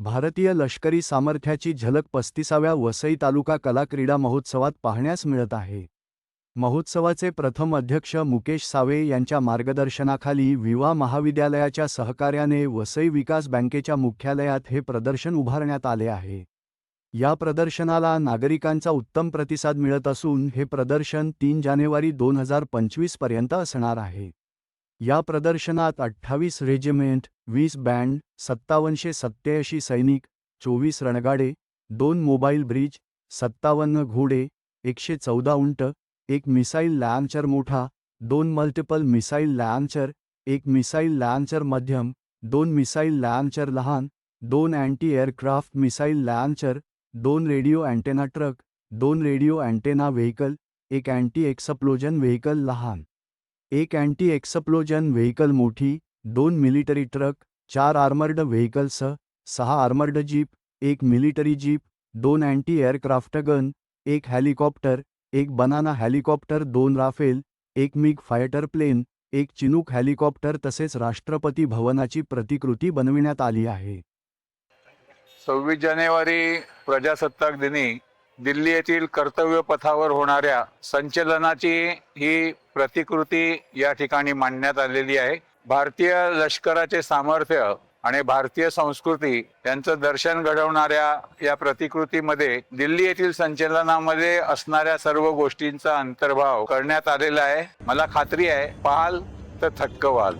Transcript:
भारतीय लष्करी सामर्थ्याची झलक पस्तीसाव्या वसई तालुका कला क्रीडा महोत्सवात पाहण्यास मिळत आहे. महोत्सवाचे प्रथम अध्यक्ष मुकेश सावे यांच्या मार्गदर्शनाखाली विवा महाविद्यालयाच्या सहकार्याने वसई विकास बँकेच्या मुख्यालयात हे प्रदर्शन उभारण्यात आले आहे. या प्रदर्शनाला नागरिकांचा उत्तम प्रतिसाद मिळत असून हे प्रदर्शन तीन जानेवारी दोन हजार पंचवीसपर्यंत असणार आहे. या प्रदर्शनात अठ्ठावीस रेजिमेंट वीस बँड, सत्तावनशे सत्याऐंशी सैनिक, चोवीस रणगाडे, दोन मोबाईल ब्रिज, सत्तावन्न घोडे, एकशे चौदा उंट, एक मिसाईल लॅन्चर मोठा, दोन मल्टिपल मिसाईल लॅन्चर एक मिसाईल लॅन्चर मध्यम, दोन मिसाईल लॅन्चर लहान, दोन अँटी एअरक्राफ्ट मिसाईल लॅन्चर दोन रेडिओ अँटेना ट्रक, दोन रेडिओ अँटेना व्हेकल एक अँटी एक्सप्लोजन व्हेकल लहान. एक अँटी एक्सप्लोजन व्हेकल मोठी दोन मिलिटरी ट्रक चार आर्मर्ड व्हेकल्ससह सहा आर्मर्ड जीप एक मिलिटरी जीप दोन अँटी एअरक्राफ्ट गन एक हेलिकॉप्टर एक बनाना हेलिकॉप्टर दोन राफेल एक मिग फायटर प्लेन एक चिनूक हेलिकॉप्टर तसेच राष्ट्रपती भवनाची प्रतिकृती बनविण्यात आली आहे. सव्वीस जानेवारी प्रजासत्ताक दिनी दिल्ली येथील कर्तव्य पथावर होणाऱ्या संचलनाची ही प्रतिकृती या ठिकाणी मांडण्यात आलेली आहे. भारतीय लष्कराचे सामर्थ्य आणि भारतीय संस्कृती यांचं दर्शन घडवणाऱ्या या प्रतिकृतीमध्ये दिल्ली येथील संचलनामध्ये असणाऱ्या सर्व गोष्टींचा अंतर्भाव करण्यात आलेला आहे. मला खात्री आहे पाहाल तर थक्क व्हाल.